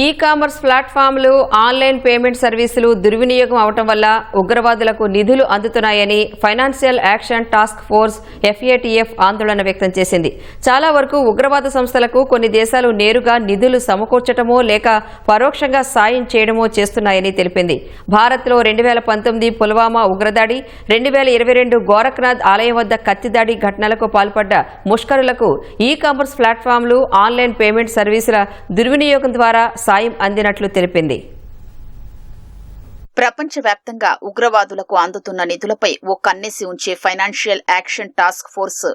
E commerce ప్లాట్ఫామ్లు online payment సర్వీసులు దుర్వినియోగం అవటం వల్ల ఉగ్రవాదులకు నిధులు అందుతున్నాయని financial action task force FATF ఆందోళన వ్యక్తం చేసింది. చాలా వరకు ఉగ్రవాద సంస్థలకు కొన్ని దేశాలు నేరుగా నిధులు సమకూర్చటమో లేక పరోక్షంగా సాయం చేయడమో చేస్తున్నాయని తెలిపింది. భారత్లో రెండు వేల పంతొమ్మిది పుల్వామా ఉగ్రదాడి రెండు వేల ఇరవై రెండు గోరఖ్నాథ్ ఆలయం వద్ద కత్తిదాడి ఘటనలకు పాల్పడ్డ ముష్కరులకు ఈ కామర్స్ ప్లాట్ఫామ్లు ఆన్లైన్ పేమెంట్ సర్వీసుల దుర్వినియోగం ద్వారా సాయం అందినట్లు తెలిపింది. ప్రపంచవ్యాప్తంగా ఉగ్రవాదులకు అందుతున్న నిధులపై ఓ కన్నేసి ఉంచే financial action task force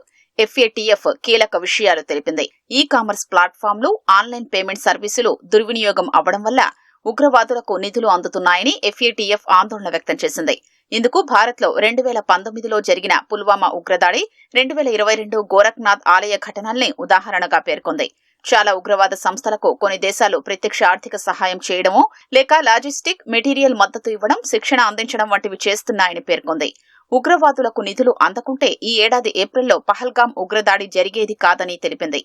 FATF కీలక విషయాలు తెలిపింది. ఈ కామర్స్ ప్లాట్ఫామ్లు ఆన్లైన్ పేమెంట్ సర్వీసులు దుర్వినియోగం అవడం వల్ల ఉగ్రవాదులకు నిధులు అందుతున్నాయని ఎఫ్ఏటీఎఫ్ ఆందోళన వ్యక్తం చేసింది. ఇందుకు భారత్లో రెండు వేల పంతొమ్మిదిలో జరిగిన పుల్వామా ఉగ్రదాడి రెండు వేల ఇరవై రెండు గోరఖ్నాథ్ ఆలయ ఘటనల్ని ఉదాహరణగా పేర్కొంది. చాలా ఉగ్రవాద సంస్థలకు కొన్ని దేశాలు ప్రత్యక్ష ఆర్థిక సహాయం చేయడము లేక లాజిస్టిక్ మెటీరియల్ మద్దతు ఇవ్వడం శిక్షణ అందించడం వంటివి చేస్తున్నాయని పేర్కొంది. ఉగ్రవాదులకు నిధులు అందకుంటే ఈ ఏడాది ఏప్రిల్లో పహల్గాం ఉగ్రదాడి జరిగేది కాదని తెలిపింది.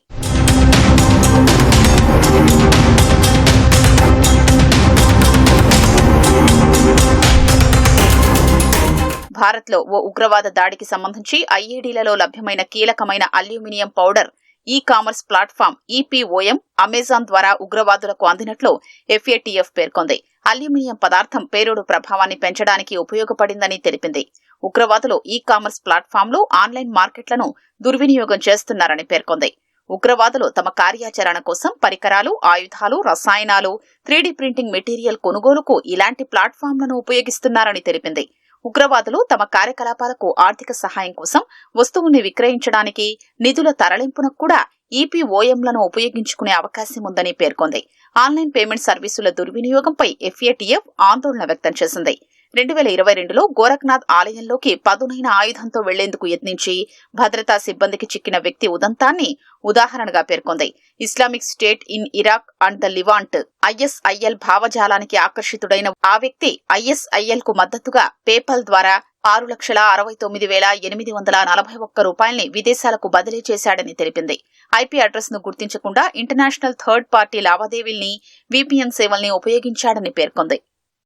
భారత్లో ఓ ఉగ్రవాద దాడికి సంబంధించి ఐఈడీలలో లభ్యమైన కీలకమైన aluminium powder e commerce platform EPOM Amazon ద్వారా ఉగ్రవాదులకు అందినట్లు ఎఫ్ఏటీఎఫ్ పేర్కొంది. అల్యూమినియం పదార్థం పేలుడు ప్రభావాన్ని పెంచడానికి ఉపయోగపడిందని తెలిపింది. ఉగ్రవాదులు ఈ కామర్స్ ప్లాట్ఫామ్లు ఆన్లైన్ మార్కెట్లను దుర్వినియోగం చేస్తున్నారని పేర్కొంది. ఉగ్రవాదులు తమ కార్యాచరణ కోసం పరికరాలు ఆయుధాలు రసాయనాలు త్రీడీ ప్రింటింగ్ మెటీరియల్ కొనుగోలుకు ఇలాంటి ప్లాట్ఫామ్లను ఉపయోగిస్తున్నారని తెలిపింది. ఉగ్రవాదులు తమ కార్యకలాపాలకు ఆర్థిక సహాయం కోసం వస్తువుల్ని విక్రయించడానికి నిధుల తరలింపునకు కూడా ఈపీఓఎంలను ఉపయోగించుకునే అవకాశం ఉందని పేర్కొంది. ఆన్లైన్ పేమెంట్ సర్వీసుల దుర్వినియోగంపై ఎఫ్ఏటీఎఫ్ ఆందోళన వ్యక్తం చేసింది. రెండు వేల ఇరవై రెండులో గోరఖ్నాథ్ ఆలయంలోకి పదునైన ఆయుధంతో వెళ్ళేందుకు యత్నించి భద్రతా సిబ్బందికి చిక్కిన వ్యక్తి ఉదంతాన్ని ఉదాహరణగా పేర్కొంది. Islamic State in Iraq and the Levant ISIL భావజాలానికి ఆకర్షితుడైన ఆ వ్యక్తి ఐఎస్ఐఎల్కు మద్దతుగా పేపల్ ద్వారా ఆరు లక్షల అరవై తొమ్మిది వేల ఎనిమిది వందల నలభై ఒక్క రూపాయల్ని విదేశాలకు బదిలీ చేశాడని తెలిపింది. ఐపీ అడ్రస్ను గుర్తించకుండా ఇంటర్నేషనల్ థర్డ్ పార్టీ లావాదేవీల్ని విపిఎన్ సేవల్ని ఉపయోగించాడని పేర్కొంది.